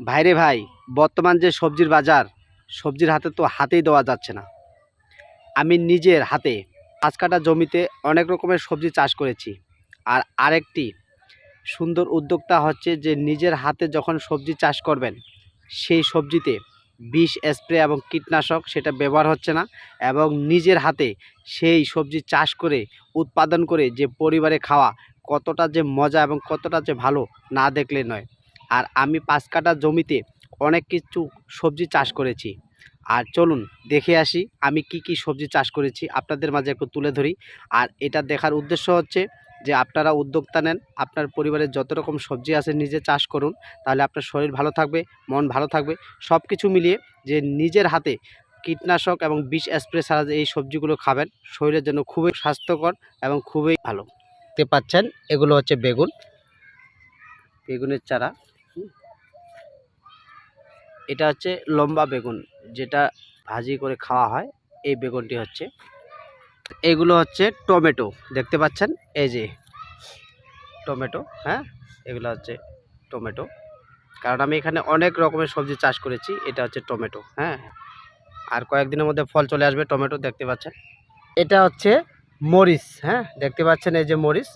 ভাইরে ভাই, বর্তমান যে সবজির বাজার, সবজির হাতে তো হাতেই দেওয়া যাচ্ছে না। আমি নিজের হাতে পাঁচ কাটা জমিতে অনেক রকমের সবজি চাষ করেছি। আর আরেকটি সুন্দর উদ্যোক্তা হচ্ছে যে নিজের হাতে যখন সবজি চাষ করবেন, সেই সবজিতে বিষ, স্প্রে এবং কীটনাশক সেটা ব্যবহার হচ্ছে না এবং নিজের হাতে সেই সবজি চাষ করে, উৎপাদন করে যে পরিবারে খাওয়া কতটা যে মজা এবং কতটা যে ভালো না দেখলে নয়। আর আমি পাঁচ কাটা জমিতে অনেক কিছু সবজি চাষ করেছি। আর চলুন দেখে আসি আমি কি কি সবজি চাষ করেছি, আপনাদের মাঝে একটু তুলে ধরি। আর এটা দেখার উদ্দেশ্য হচ্ছে যে আপনারা উদ্যোক্তা নেন, আপনার পরিবারের যত রকম সবজি আছে নিজে চাষ করুন, তাহলে আপনার শরীর ভালো থাকবে, মন ভালো থাকবে। সব কিছু মিলিয়ে যে নিজের হাতে কীটনাশক এবং বিষ স্প্রে ছাড়া যে এই সবজিগুলো খাবেন, শরীরের জন্য খুবই স্বাস্থ্যকর এবং খুবই ভালো। দেখতে পাচ্ছেন, এগুলো হচ্ছে বেগুন। বেগুনের চারা। এটা হচ্ছে লম্বা বেগুন, যেটা ভাজি করে খাওয়া হয়, এই বেগুনটি হচ্ছে। এগুলো হচ্ছে টমেটো, দেখতে পাচ্ছেন? এই যে টমেটো হ্যাঁ? এগুলো হচ্ছে টমেটো। কারণ আমি এখানে অনেক রকমের সবজি চাষ করেছি, এটা হচ্ছে টমেটো হ্যাঁ? আর কয়েকদিনের মধ্যে ফল চলে আসবে টমেটো, দেখতে পাচ্ছেন? এটা হচ্ছে মরিচ হ্যাঁ? দেখতে পাচ্ছেন এই যে মরিচ।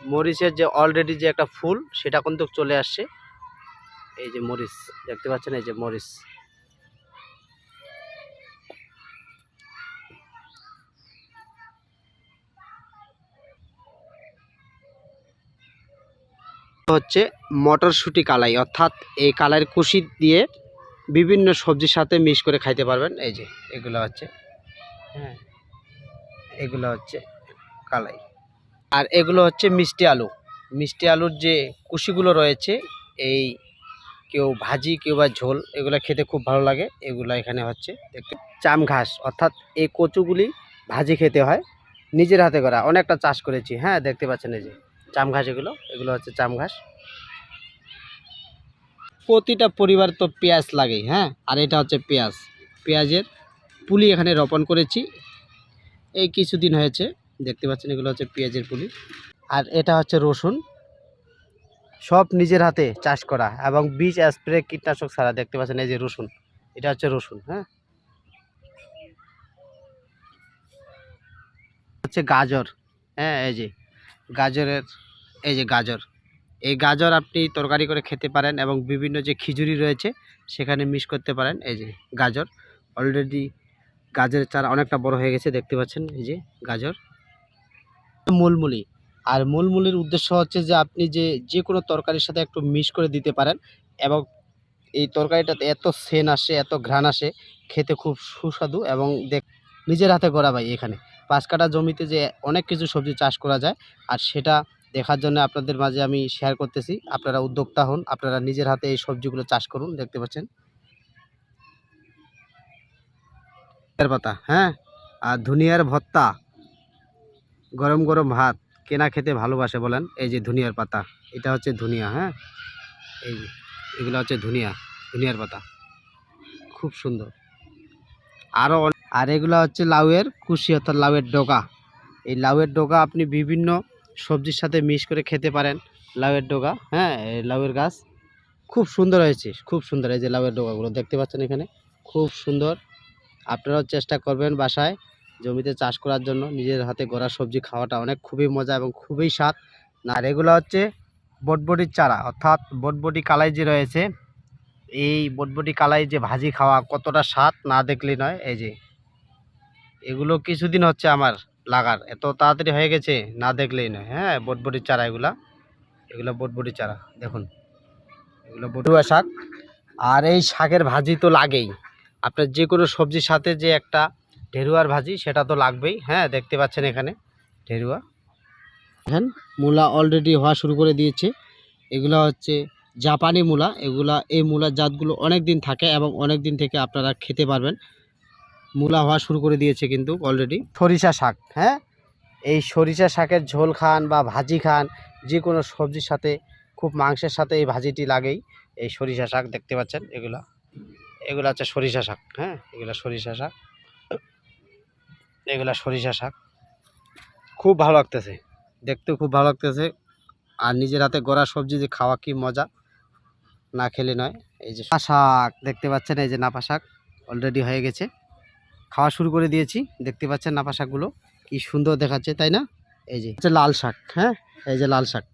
মরিচের যে অলরেডি যে একটা ফুল, সেটা কিন্তু চলে আসছে। এই যে মরিচ, দেখতে পাচ্ছেন এই যে মরিচ। হচ্ছে মটরশুঁটি কালাই, অর্থাৎ এই কালাইয়ের কুশি দিয়ে বিভিন্ন সবজির সাথে মিক্স করে খাইতে পারবেন। এই যে, এগুলো হচ্ছে হ্যাঁ এগুলো হচ্ছে কালাই। আর এগুলো হচ্ছে মিষ্টি আলু। মিষ্টি আলুর যে কুশিগুলো রয়েছে, এই কেউ ভাজি, কেউ বা ঝোল, এগুলো খেতে খুব ভালো লাগে। এগুলো এখানে হচ্ছে দেখতে। চাম ঘাস, অর্থাৎ এই কচুগুলি ভাজি খেতে হয় নিজের হাতে করা। অনেকটা চাষ করেছি হ্যাঁ দেখতে পাচ্ছেন এই যে চাম ঘাস এগুলো। এগুলো হচ্ছে চাম ঘাস। প্রতিটা পরিবার তো পেঁয়াজ লাগেই হ্যাঁ আর এটা হচ্ছে পেঁয়াজ। পেঁয়াজের পুলি এখানে রোপণ করেছি। এই কিছুদিন হয়েছে, দেখতে পাচ্ছেন এগুলো হচ্ছে পেঁয়াজের পুলি। আর এটা হচ্ছে রসুন। সব নিজের হাতে চাষ করা এবং বীজ স্প্রে কীটনাশক ছাড়া দেখতে পাচ্ছেন এই যে রসুন। এটা হচ্ছে রসুন হ্যাঁ? হচ্ছে গাজর হ্যাঁ এই যে গাজরের, এই যে গাজর। এই গাজর আপনি তরকারি করে খেতে পারেন এবং বিভিন্ন যে খিচুড়ি রয়েছে, সেখানে মিক্স করতে পারেন, এই যে গাজর। অলরেডি গাজরের চারা অনেকটা বড় হয়ে গেছে, দেখতে পাচ্ছেন, এই যে গাজর। মূলমুলি। আর মূলমুলির উদ্দেশ্য হচ্ছে যে আপনি যে যে কোনো তরকারির সাথে একটু মিক্স করে দিতে পারেন এবং এই তরকারিটাতে এত সেন আসে, এত ঘ্রাণ আসে, খেতে খুব সুস্বাদু এবং দেখ, নিজের হাতে করা ভাই এখানে। পাঁচ কাটা জমিতে যে অনেক কিছু সবজি চাষ করা যায় আর সেটা দেখার জন্য আপনাদের মাঝে আমি শেয়ার করতেছি। আপনারা উদ্যোক্তা হন, আপনারা নিজের হাতে এই সবজিগুলো চাষ করুন, দেখতে পাচ্ছেন। পাতা হ্যাঁ? আর ধুনিয়ার ভত্তা গরম গরম ভাত। কেনা খেতে ভালোবাসে বলেন, এই যে ধনিয়ার পাতা, এটা হচ্ছে ধনিয়া হ্যাঁ? এই এগুলো হচ্ছে ধনিয়া, ধনিয়ার পাতা। খুব সুন্দর। আরও আর এগুলো হচ্ছে লাউয়ের কুশি অর্থাৎ লাউয়ের ডোকা। এই লাউয়ের ডোকা আপনি বিভিন্ন সবজির সাথে মিক্স করে খেতে পারেন, লাউয়ের ডোকা হ্যাঁ? এই লাউয়ের গাছ খুব সুন্দর হয়েছে, খুব সুন্দর এই যে লাউয়ের ডোকাগুলো, দেখতে পাচ্ছেন এখানে? খুব সুন্দর। আপনারাও চেষ্টা করবেন বাসায় জমিতে চাষ করার জন্য নিজের হাতে গড়া সবজি খাওয়াটা অনেক খুবই মজা এবং খুবই স্বাদ। আর এগুলো হচ্ছে বটবটির চারা, অর্থাৎ বটবটি কালাই যে রয়েছে, এই বটবটি কালাই যে ভাজি খাওয়া কতটা স্বাদ না দেখলেই নয়, এই যে। এগুলো কিছুদিন হচ্ছে আমার লাগার, এত তাড়াতাড়ি হয়ে গেছে না দেখলেই নয়। হ্যাঁ বটবটির চারা এগুলা, এগুলো বটবটির চারা, দেখুন। এগুলো বটুয়া শাক, আর এই শাকের ভাজি তো লাগেই। আপনার যে কোনো সবজির সাথে যে একটা ঢেরুয়ার ভাজি, সেটা তো লাগবেই। হ্যাঁ দেখতে পাচ্ছেন এখানে ঢেরুয়া। হ্যাঁ মূলা অলরেডি হওয়া শুরু করে দিয়েছে। এগুলো হচ্ছে জাপানি মূলা। এগুলা, এই মূলার জাতগুলো অনেক দিন থাকে এবং অনেক দিন থেকে আপনারা খেতে পারবেন। মূলা হওয়া শুরু করে দিয়েছে কিন্তু অলরেডি সরিষা শাক হ্যাঁ? এই সরিষা শাকের ঝোল খান বা ভাজি খান যে কোনো সবজির সাথে, খুব মাংসের সাথে এই ভাজিটি লাগেই। এই সরিষা শাক দেখতে পাচ্ছেন, এগুলা। এগুলো হচ্ছে সরিষা শাক হ্যাঁ? এগুলো সরিষা শাক। এগুলা সরিষা শাক। খুব ভালো লাগতেছে। দেখতেও খুব ভালো লাগতেছে। আর নিজের হাতে গড়া সবজি যে খাওয়া কি মজা, না খেলে নয়। এই যে শাক, দেখতে পাচ্ছেন এই যে নাপা শাক অলরেডি হয়ে গেছে। খাওয়া শুরু করে দিয়েছি। দেখতে পাচ্ছেন নাপা শাকগুলো কি সুন্দর দেখাচ্ছে, তাই না? এই যে হচ্ছে লাল শাক হ্যাঁ? এই যে লাল শাক।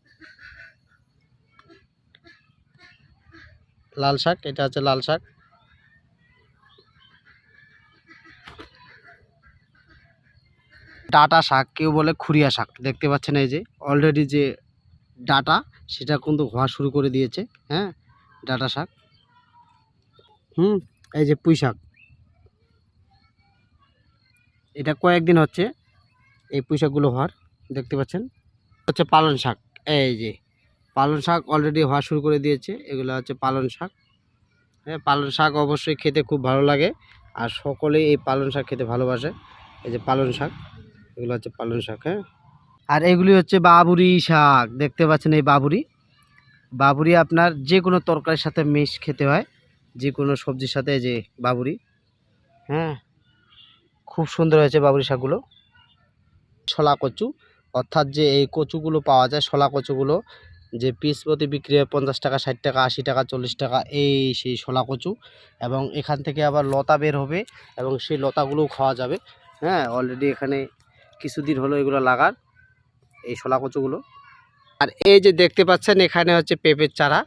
লাল শাক, এটা হচ্ছে লাল শাক। ডাটা শাক, কেউ বলে খুরিয়া শাক। দেখতে পাচ্ছেন এই যে অলরেডি যে ডাটা, সেটা কিন্তু হওয়া শুরু করে দিয়েছে হ্যাঁ? ডাটা শাক। হুম, এই যে পুঁই শাক। এটা কয়েকদিন হচ্ছে, এই পুঁই শাকগুলো হওয়ার, দেখতে পাচ্ছেন? হচ্ছে পালন শাক, এই যে। পালন শাক অলরেডি হওয়া শুরু করে দিয়েছে, এগুলো হচ্ছে পালন শাক। হ্যাঁ পালন শাক অবশ্যই খেতে খুব ভালো লাগে, আর সকলেই এই পালন শাক খেতে ভালোবাসে, এই যে পালন শাক। এগুলো হচ্ছে পালন শাক হ্যাঁ? আর এগুলি হচ্ছে বাবুরি শাক, দেখতে পাচ্ছেন এই বাবুরি। বাবুরি আপনার যে কোনো তরকারির সাথে মিশ খেতে হয়, যে কোনো সবজির সাথে যে বাবুরি হ্যাঁ? খুব সুন্দর হয়েছে বাবুরি শাকগুলো। ছোলা কচু, অর্থাৎ যে এই কচুগুলো পাওয়া যায় শলা কচুগুলো, যে পিস প্রতি বিক্রি হয় পঞ্চাশ টাকা, ষাট টাকা, আশি টাকা, চল্লিশ টাকা, এই সেই শলা কচু। এবং এখান থেকে আবার লতা বের হবে, এবং সেই লতাগুলোও খাওয়া যাবে হ্যাঁ? অলরেডি এখানে কিছুদিন হলো এগুলো লাগার, এই শলা কচুগুলো। আর এই যে দেখতে পাচ্ছেন, এখানে হচ্ছে পেঁপের চারা।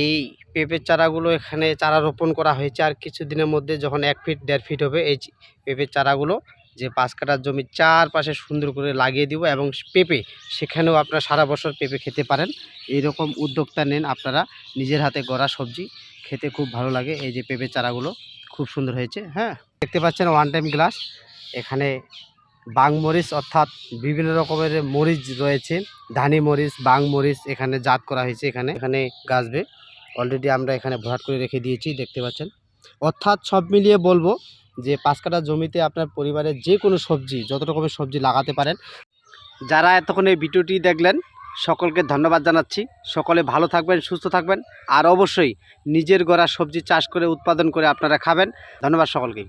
এই পেঁপের চারাগুলো এখানে চারা রোপণ করা হয়েছে আর কিছুদিনের মধ্যে যখন এক ফিট, দেড় ফিট হবে, এই পেঁপের চারাগুলো যে পাঁচ কাটার জমি চারপাশে সুন্দর করে লাগিয়ে দিব এবং পেঁপে, সেখানেও আপনারা সারা বছর পেঁপে খেতে পারেন। এইরকম উদ্যোক্তা নেন আপনারা, নিজের হাতে গড়া সবজি, খেতে খুব ভালো লাগে। এই যে পেঁপের চারাগুলো, খুব সুন্দর হয়েছে হ্যাঁ। দেখতে পাচ্ছেন ওয়ান টাইম গ্লাস এখানে বাং মরিচ অর্থাৎ বিভিন্ন রকমের মরিচ রয়েছে। ধানি মরিচ, বাং মরিচ এখানে জাত করা হয়েছে এখানে। এখানে গাছবে অলরেডি আমরা এখানে ভরাট করে রেখে দিয়েছি, দেখতে পাচ্ছেন। অর্থাৎ সব মিলিয়ে বলব যে পাঁচ কাটা জমিতে আপনার পরিবারের যে কোনো সবজি, যত রকমের সবজি লাগাতে পারেন। যারা এতক্ষণ এই ভিডিওটি দেখলেন, সকলকে ধন্যবাদ জানাচ্ছি। সকলে ভালো থাকবেন, সুস্থ থাকবেন। আর অবশ্যই নিজের গড়া সবজি চাষ করে উৎপাদন করে আপনারা খাবেন। ধন্যবাদ সকলকেই।